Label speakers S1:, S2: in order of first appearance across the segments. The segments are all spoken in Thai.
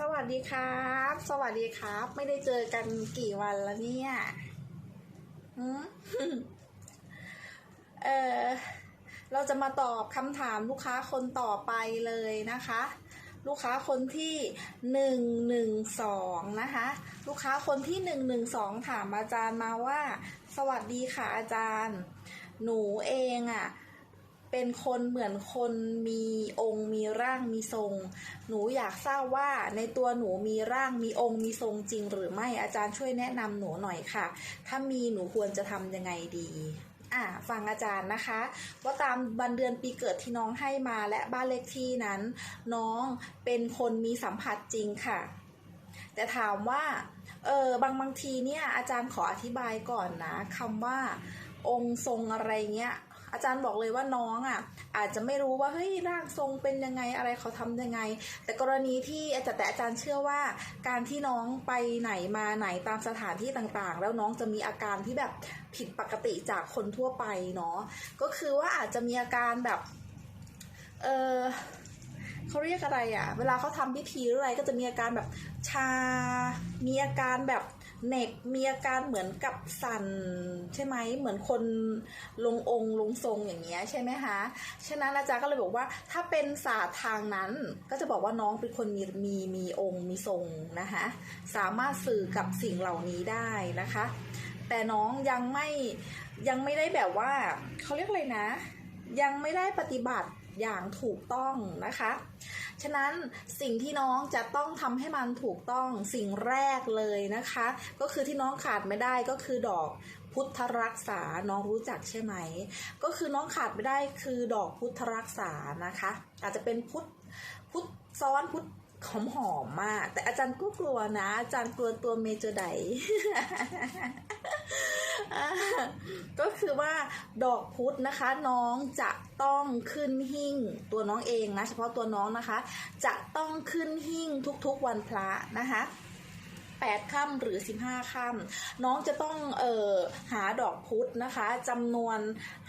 S1: สวัสดีครับ สวัสดีครับ ไม่ได้เจอกันกี่วันแล้วเนี่ยหืมเออเราจะมาตอบคำถามลูกค้าคนต่อไปเลยนะคะ ลูกค้าคนที่หนึ่งหนึ่งสองนะคะ ลูกค้าคนที่หนึ่งหนึ่งสองถามอาจารย์มาว่า สวัสดีค่ะอาจารย์ หนูเองอะ่ะ เป็นคนเหมือนคนมีองค์มีร่างมีทรง หนูอยากทราบว่าในตัวหนูมีร่างมีองค์มีทรงจริง หรือไม่อาจารย์ช่วยแนะนำหนูหน่อยค่ะ ถ้ามีหนูควรจะทำยังไงดีอ่าฟังอาจารย์นะคะ ว่าตามวันเดือนปีเกิดที่น้องให้มาและบ้านเลขที่นั้น น้องเป็นคนมีสัมผัสจริงค่ะ แต่ถามว่าเออบางบางทีเนี่ยอาจารย์ขออธิบายก่อนนะคำว่าองค์ทรงอะไรเงี้ย อาจารย์บอกเลยว่าน้องอะอาจจะไม่รู้ว่าเฮ้ยร่างทรงเป็นยังไงอะไรเขาทำยังไง แต่กรณีที่อาจารย์แต่อาจารย์เชื่อว่า การที่น้องไปไหนมาไหนตามสถานที่ต่างๆ แล้วน้องจะมีอาการที่แบบผิดปกติจากคนทั่วไปเนาะก็คือว่าอาจจะมีอาการแบบเออเขาเรียกอะไรอะ่ะ เวลาเขาทำพิธีหรืออะไรก็จะมีอาการแบบชา มีอาการแบบ เหน็บมีอาการเหมือนกับสั่นใช่ไหมเหมือนคนลงองค์ลงทรงอย่างเงี้ยใช่ไหมคะฉะนั้นอาจารย์ก็เลยบอกว่าถ้าเป็นศาสตร์ทางนั้นก็จะบอกว่าน้องเป็นคนมีมีมีองค์มีทรงนะคะสามารถสื่อกับสิ่งเหล่านี้ได้นะคะ แต่น้องยังไม่ยังไม่ได้แบบว่าเขาเรียกอะไรนะ ยังไม่ได้ปฏิบัติ อย่างถูกต้องนะคะ ฉะนั้นสิ่งที่น้องจะต้องทำให้มันถูกต้องสิ่งแรกเลยนะคะ ก็คือที่น้องขาดไม่ได้ก็คือดอกพุทธรักษา น้องรู้จักใช่ไหม ก็คือน้องขาดไม่ได้คือดอกพุทธรักษานะคะ อาจจะเป็นพุทธพุทธซ้อนพุทธหอมหอมมาก แต่อาจารย์ก็กลัวนะ อาจารย์กลัวตัวเมเจอร์ไดอ่ก็คือว่าดอกพุธนะคะน้องจะ ต้องขึ้นหิ้งตัวน้องเองนะเฉพาะตัวน้องนะคะ จะต้องขึ้นหิ้งทุกๆวันพระนะคะ8ค่ำหรือ 15ค่ำน้องจะต้องเอ่อหาดอกพุธนะคะจำนวน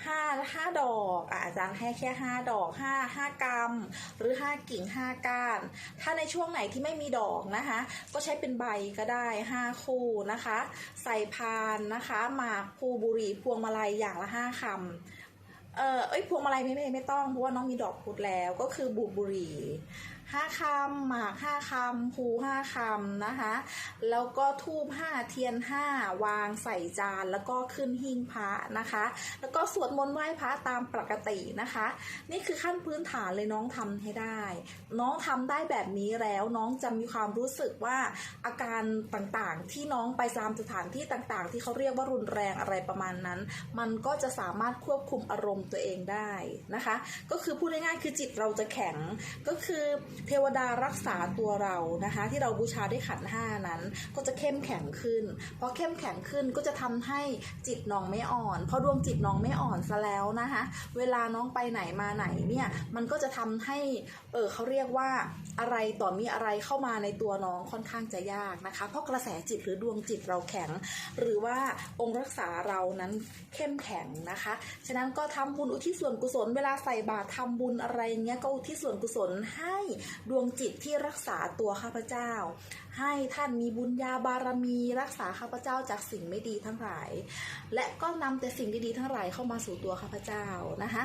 S1: 5 5 ดอกอาจารย์ให้แค่ 5 ดอก 5 5 กรัม หรือ 5 กิ่ง 5 ก้าน ถ้าในช่วงไหนที่ไม่มีดอกนะคะ ก็ใช้เป็นใบก็ได้ 5 คู่นะคะ ใส่พานนะคะ หมากภูบุรีพวงมาลัยอย่างละ 5คำ เออเอ้ยพวงมาลัยไม่ไม่ไม่ต้องเพราะว่าน้องมีดอกพุธแล้วก็คือบูบุรีห้าคำหมากห้าคำภูห้าคำนะคะ แล้วก็ทูบห้าเทียนห้าวางใส่จานแล้วก็ขึ้นหิ้งพระนะคะ แล้วก็สวดมนต์ไหว้พระตามปกตินะคะ นี่คือขั้นพื้นฐานเลยน้องทำให้ได้ น้องทำได้แบบนี้แล้วน้องจะมีความรู้สึกว่าอาการต่างๆ ที่น้องไปตามสถานที่ต่างๆ ที่เขาเรียกว่ารุนแรงอะไรประมาณนั้น มันก็จะสามารถควบคุมอารมณ์ตัวเองได้นะคะ ก็คือพูดง่ายๆคือจิตเราจะแข็งก็คือเทวดารักษาตัวเรานะคะ ที่เราบูชาด้วยขันห้านั้น ก็จะเข้มแข็งขึ้นพอเข้มแข็งขึ้นก็จะทำให้จิตน้องไม่อ่อนเพราะดวงจิตน้องไม่อ่อนซะแล้วนะคะ เวลาน้องไปไหนมาไหนเนี่ยมันก็จะทำให้เออเขาเรียกว่าอะไรต่อมีอะไรเข้ามาในตัวน้องค่อนข้างจะยากนะคะ เพราะกระแสจิตหรือดวงจิตเราแข็ง หรือว่าองค์รักษาเรานั้นเข้มแข็งนะคะ ฉะนั้นก็ทำบุญอุทิศส่วนกุศล เวลาใส่บาตรทำบุญอะไรเงี้ยก็อุทิศส่วนกุศลให้ดวงจิตที่รักษาตัวข้าพเจ้า ให้ท่านมีบุญญาบารมีรักษาข้าพเจ้าจากสิ่งไม่ดีทั้งหลาย และก็นำแต่สิ่งดีๆทั้งหลายเข้ามาสู่ตัวข้าพเจ้านะคะ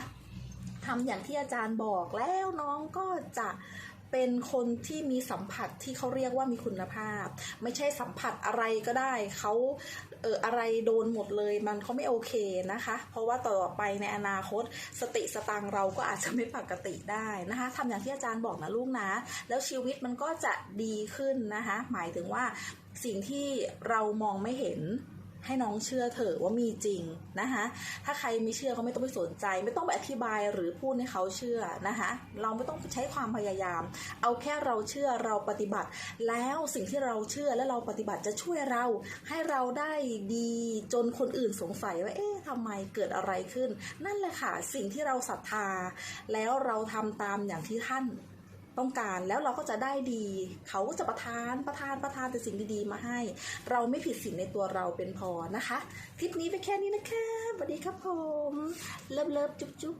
S1: ทำอย่างที่อาจารย์บอกแล้วน้องก็จะ เป็นคนที่มีสัมผัสที่เขาเรียกว่ามีคุณภาพ ไม่ใช่สัมผัสอะไรก็ได้เขาเอออะไรโดนหมดเลยมันเขาไม่โอเคนะคะ เพราะว่าต่อไปในอนาคต สติสตังเราก็อาจจะไม่ปกติได้นะคะทำอย่างที่อาจารย์บอกนะลูกนะ แล้วชีวิตมันก็จะดีขึ้นนะคะ หมายถึงว่าสิ่งที่เรามองไม่เห็น ให้น้องเชื่อเถอะว่ามีจริงนะคะ ถ้าใครไม่เชื่อเขาไม่ต้องไปสนใจ ไม่ต้องไปอธิบายหรือพูดให้เขาเชื่อนะคะ เราไม่ต้องใช้ความพยายาม เอาแค่เราเชื่อเราปฏิบัติ แล้วสิ่งที่เราเชื่อและเราปฏิบัติจะช่วยเรา ให้เราได้ดีจนคนอื่นสงสัยว่าเอ๊ะทำไมเกิดอะไรขึ้น นั่นแหละค่ะสิ่งที่เราศรัทธา แล้วเราทำตามอย่างที่ท่าน ต้องการแล้วเราก็จะได้ดี เขาก็จะประทานประทานประทานแต่สิ่งดีๆมาให้ เราไม่ผิดศีลในตัวเราเป็นพอนะคะ คลิปนี้ไปแค่นี้นะคะสวัสดีครับผมเลิฟเลิฟจุ๊บจุ๊บ